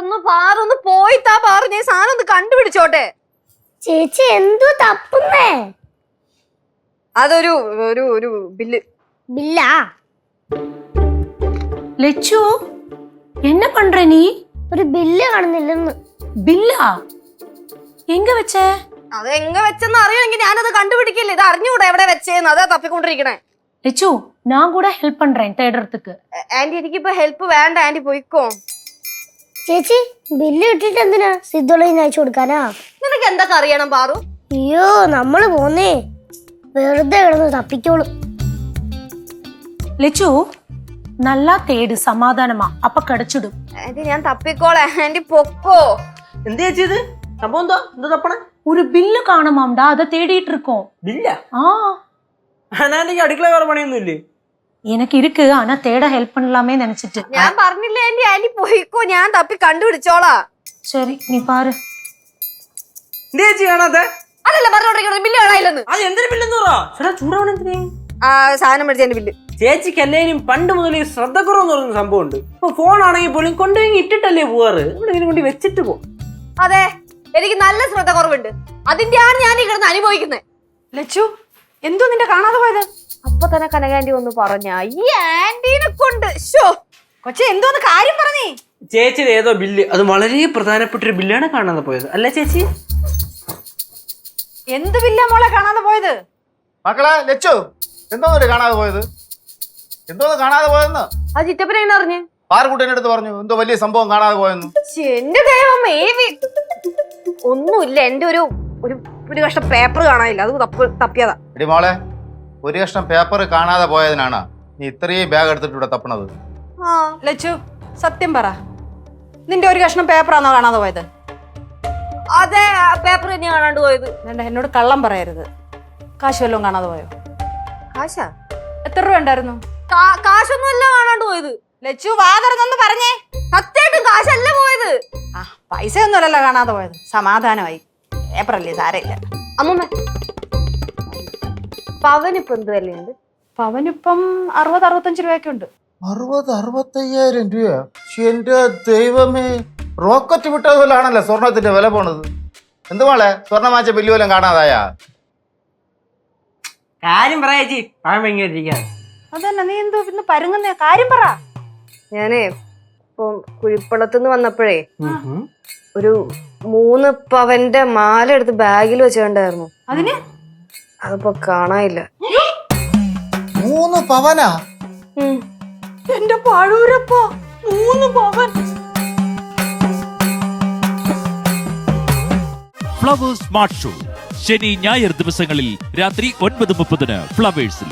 ഒന്ന് പാറൊന്ന് പോയി താ പാറു ഞാൻ സാധനം ഒന്ന് കണ്ടുപിടിച്ചോട്ടെ. ചേച്ചി എന്തു തപ്പുന്നേ? അതൊരു ഒരു ഒരു ബില്ല്. ബില്ലാ? ലച്ചു എന്നെ பண்ற നീ? ഒരു ബില്ല് കാണുന്നില്ലെന്ന്. பில்லா எங்க வச்ச അത് എങ്ങ വെച്ചെന്ന് അറിയണമെങ്കിൽ ഞാനത് കണ്ടുപിടിക്കില്ല. ഇത് അറിഞ്ഞൂടെ എവിടെ വെച്ചേന്ന്? അതാ തപ്പിക്കൊണ്ടിരിക്കണേ. லெச்சு ഞാൻ കൂടെ ஹெல்ப் பண்றேன் தேடுறதுக்கு ആന്റി എനിക്കിപ്പോ ഹെൽപ്പ് വേണ്ട. ആന്റി പോയിക്കോ. ചേച്ചി ബില്ല് കിട്ടിട്ട് എന്തിനാ സിദ്ധുളിന്ന് അയച്ചു കൊടുക്കാനാ നിനക്ക് എന്തൊക്കെ അറിയണം പാറു അയ്യോ നമ്മള് പോന്നേ വെറുതെ കിടന്ന് തപ്പിക്കോളും லெச்சு நல்லா தேடு சமாதானமா அப்ப கிடைச்சிடும் ആന്റി ഞാൻ തപ്പിക്കോളെ ആന്റി പൊക്കോ എന്ത് ചേച്ചി ഇത് സംഭവം എന്തോ എന്താ തപ്പണേ ஒரு பில்லு காணுமாம்டா அதை தேடிட்டு இருக்கோம் ഇല്ല ஆ അനാന്റെ അടുക്കള വേറെ പണിയൊന്നും ഇല്ലേ எனக்கு இருக்கு ஆனா தேட ஹெல்ப் பண்ணலாமே நினைச்சிட்டு ഞാൻ പറഞ്ഞില്ല ആന്റി ആന്റി പോയിക്കോ ഞാൻ തപ്പി കണ്ടുപിടിച്ചോളാ சரி நீ பாரு എന്ത് ചേച്ചി കാണാത്തെ അതല്ല പറഞ്ഞോണ്ടിരിക്കണത് ബില്ല് കാണാനില്ലെന്ന് അത് എന്തിനു ബില്ലെന്ന് പറ ചേട്ടാ ചൂടാവണം എന്തിനേ ആ സാധനം മേടിച്ചതിന്റെ ബില്ല് ചേച്ചിക്ക് അല്ലേലും പണ്ട് മുതൽ ഈ ശ്രദ്ധക്കുറവെന്ന് പറയുന്ന സംഭവം ഉണ്ട് ഇപ്പൊ ഫോൺ ആണെങ്കിൽ പോലും കൊണ്ടുപോയി ഇട്ടിട്ടല്ലേ പോവാറ് ഇവിടെ ഇങ്ങനെ കൊണ്ട് വെച്ചിട്ട് പോ അതെ എനിക്ക് നല്ല ശ്രദ്ധ കുറവുണ്ട് അതിന്റെയാണ് ഞാൻ ഈ കിടന്ന് അനുഭവിക്കുന്നത് ലച്ചു എന്തോ നിന്റെ കാണാതെ പോയത് അപ്പൊ തന്നെ കനകാന്റി ഒന്ന് പറഞ്ഞ ഈ ആന്റീനെ കൊണ്ട്. ഷോ എന്തോ എന്തോന്ന് കാര്യം പറഞ്ഞേ? ചേച്ചിയുടെ ഏതോ ബില്ല്. അത് വളരെ പ്രധാനപ്പെട്ട ഒരു ബില്ലാണ് കാണാതെ പോയത്. അല്ല ചേച്ചി? എന്ത് ബില്ല മോളെ കാണാതെ പോയത്? മക്കളെ ലച്ചു എന്തോന്നല്ലേ കാണാതെ പോയത്? എന്തോന്ന് കാണാതെ പോയെന്ന്? ആ ചിറ്റപ്പനെ എങ്ങനെ അറിഞ്ഞ്? പാറക്കുട്ടന്റെ അടുത്ത് പറഞ്ഞു എന്തോ വലിയ സംഭവം കാണാതെ പോയെന്ന്. ശ്ശെ, എന്റെ ദൈവമേ ഈ ഒന്നുമില്ല എന്റെ ഒരു ഒരു ഒരു കഷ്ടം പേപ്പർ കാണാനില്ല. അത് തപ്പ് തപ്പിയതാ. എടി മോളെ ഒരു കഷ്ണം പേപ്പർ കാണാതെ പോയതിനാണ് നീ ഇത്രയും ബാഗ് എടുത്തിട്ട് ഇവിടെ തപ്പണത്. ആ ലച്ചു സത്യം പറ. നിന്റെ ഒരു കഷ്ണം പേപ്പറാണോ കാണാതെ പോയത്? അതെ പേപ്പർ തന്നെ കാണാണ്ട് പോയത്. വേണ്ട എന്നോട് കള്ളം പറയരുത്. കാശ് വല്ലതും കാണാതെ പോയോ? കാശാ? എത്ര രൂപ ഉണ്ടായിരുന്നു? കാശൊന്നും അല്ല കാണാണ്ട് പോയത്. ലച്ചു വാതറന്നൊന്ന് പറഞ്ഞേ. സത്യമായിട്ടും കാശല്ല പോയത്. ആ പൈസ ഒന്നുമല്ലല്ലോ കാണാതെ പോയത്. സമാധാനമായി. പേപ്പറല്ലേ സാരമില്ല. അമ്മമ്മ. പവനിപ്പോ എന്ത് വിലയുണ്ട്? പവനിപ്പം അറുപത് അറുപത്തഞ്ച് രൂപയൊക്കെ ഉണ്ട്. അറുപത് അറുപത്തയ്യായിരം രൂപ എന്റെ ദൈവമേ. റോക്കറ്റ് വിട്ടതുപോലാണല്ലോ സ്വർണത്തിന്റെ വില പോണത്. എന്തുവാളെ മോളെ? സ്വർണം വാങ്ങിച്ച ബില്ല് വല്ലതും കാണാതായ? കാര്യം പറയാ ചേച്ചി. പഴം ഭയങ്കര അതന്നെ നീ എന്തോ ഇന്ന് പരുങ്ങുന്ന? കാര്യം പറ. ഞാനേ ഇപ്പൊ കുഴിപ്പള്ളത്തുനിന്ന് വന്നപ്പോഴേ ഒരു മൂന്ന് പവന്റെ മാല എടുത്ത് ബാഗിൽ വെച്ചിട്ടുണ്ടായിരുന്നു അതിന്? അതിപ്പോ കാണാനില്ല. മൂന്ന് പവനാ? എന്റെ പഴൂരപ്പ മൂന്ന് പവൻ. Flowers smart show. ശനി ഞായർ ദിവസങ്ങളിൽ രാത്രി ഒൻപത് മുപ്പതിന് ഫ്ലവേഴ്സിൽ.